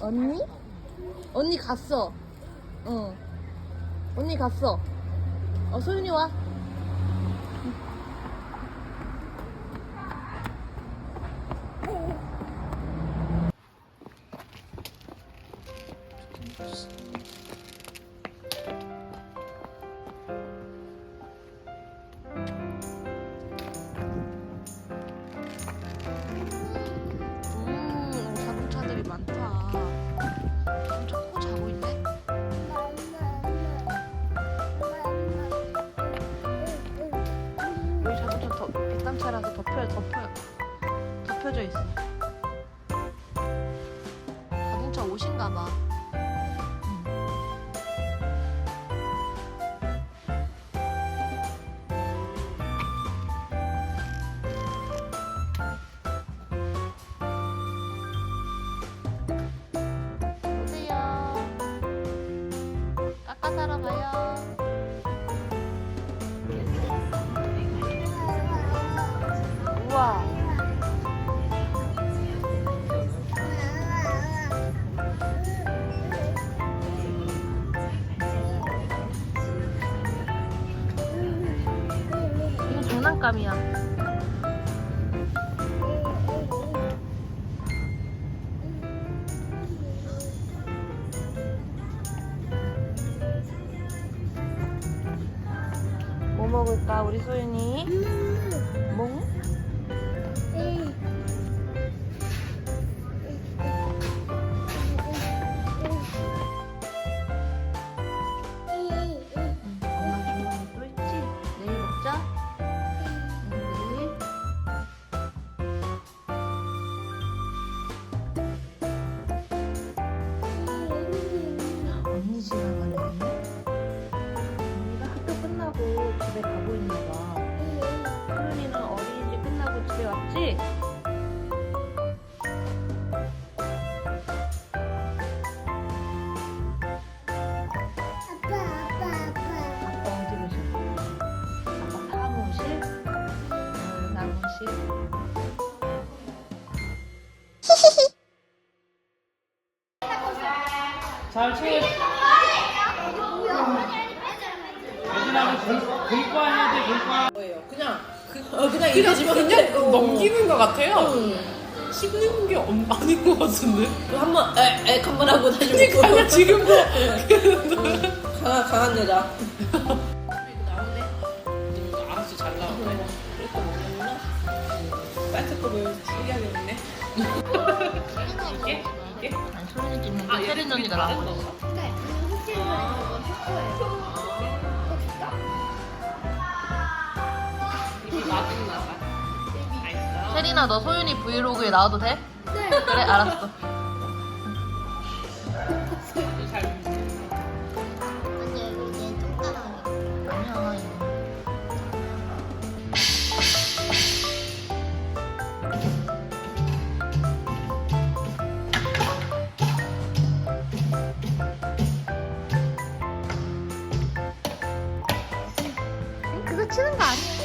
언니? 언니 갔어. 응. 언니 갔어. 어, 소윤이 와. 음, 뒷담차라서 덮여, 덮여, 덮여져 있어. 자동차 옷인가 봐. 장난감이야. 뭐 먹을까 우리 소윤이? 뭐? 잘 채워. 예진아, 글- 글과 해야 돼, 글과. 그냥 그, 어, 그냥 이러지만 그냥 넘기는 것 같아요. 씹는 게 엄- 아닌 것 같은데. 한번 에, 에, 한번 하고 다시 그러니까 지금도 강한, 강한 여자 알았어 잘 나오네. 거 보면 신기하겠네. 이게 아, 거 혜린 언니가 다른 나오고 건가? 이게 맞은 나봐. 알았어. 혜린아 너 소윤이 브이로그에 나와도 돼? 네 그래 알았어 真的？